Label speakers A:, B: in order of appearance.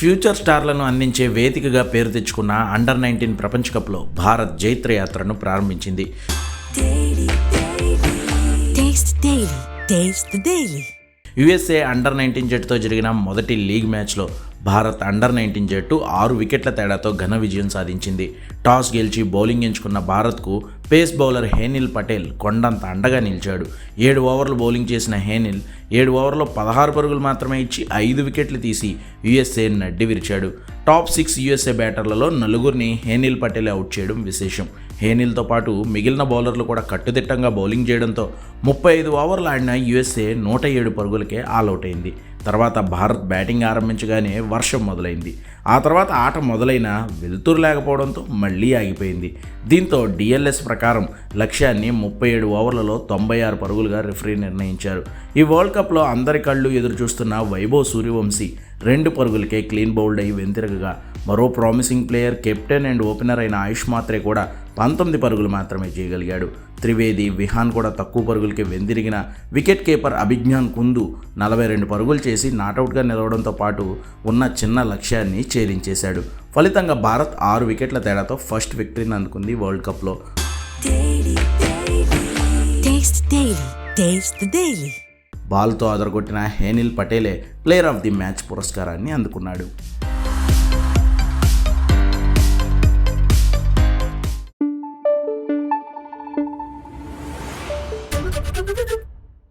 A: Future స్టార్లను అందించే వేదికగా పేరు తెచ్చుకున్న అండర్ నైన్టీన్ ప్రపంచ కప్లో భారత్ జైత్రయాత్రను ప్రారంభించింది. యుఎస్ఏ అండర్ నైన్టీన్ జట్టుతో జరిగిన మొదటి లీగ్ మ్యాచ్లో భారత్ అండర్ నైన్టీన్ జట్టు ఆరు వికెట్ల తేడాతో ఘన విజయం సాధించింది. టాస్ గెలిచి బౌలింగ్ ఎంచుకున్న భారత్కు పేస్ బౌలర్ హేనిల్ పటేల్ కొండంత అండగా నిలిచాడు. ఏడు ఓవర్లు బౌలింగ్ చేసిన హేనిల్ ఏడు ఓవర్లో పదహారు పరుగులు మాత్రమే ఇచ్చి ఐదు వికెట్లు తీసి యుఎస్ఏ నడ్డి విరిచాడు. టాప్ సిక్స్ యుఎస్ఏ బ్యాటర్లలో నలుగురిని హేనిల్ పటేల్ అవుట్ చేయడం విశేషం. హేనిల్తో పాటు మిగిలిన బౌలర్లు కూడా కట్టుదిట్టంగా బౌలింగ్ చేయడంతో ముప్పై ఐదు ఓవర్లు ఆడిన యుఎస్ఏ నూట ఏడు పరుగులకే ఆల్అవుట్ అయింది. తర్వాత భారత్ బ్యాటింగ్ ఆరంభించగానే వర్షం మొదలైంది. ఆ తర్వాత ఆట మొదలైన వెలుతురు లేకపోవడంతో మళ్ళీ ఆగిపోయింది. దీంతో డిఎల్ఎస్ ప్రకారం లక్ష్యాన్ని ముప్పై ఏడు ఓవర్లలో తొంభై ఆరు పరుగులుగా రిఫరీ నిర్ణయించారు. ఈ వరల్డ్ కప్లో అందరి కళ్ళు ఎదురు చూస్తున్న వైభవ్ సూర్యవంశీ రెండు పరుగులకే క్లీన్ బౌల్డ్ అయి వెంతిరగగా మరో promising player captain and opener అయిన ఆయుష్ మాత్రే కూడా పంతొమ్మిది పరుగులు మాత్రమే చేయగలిగాడు. త్రివేది విహాన్ కూడా తక్కువ పరుగులకి వెందిరిగిన వికెట్ కీపర్ అభిజ్ఞాన్ కుందు నలభై రెండు పరుగులు చేసి నాటౌట్గా నిలవడంతో పాటు ఉన్న చిన్న లక్ష్యాన్ని ఛేదించేశాడు. ఫలితంగా భారత్ ఆరు వికెట్ల తేడాతో ఫస్ట్ విక్టరీని అందుకుంది వరల్డ్ కప్లో. బాల్తో అదరగొట్టిన హేనిల్ పటేలే ప్లేయర్ ఆఫ్ ది మ్యాచ్ పురస్కారాన్ని అందుకున్నాడు. Thank you.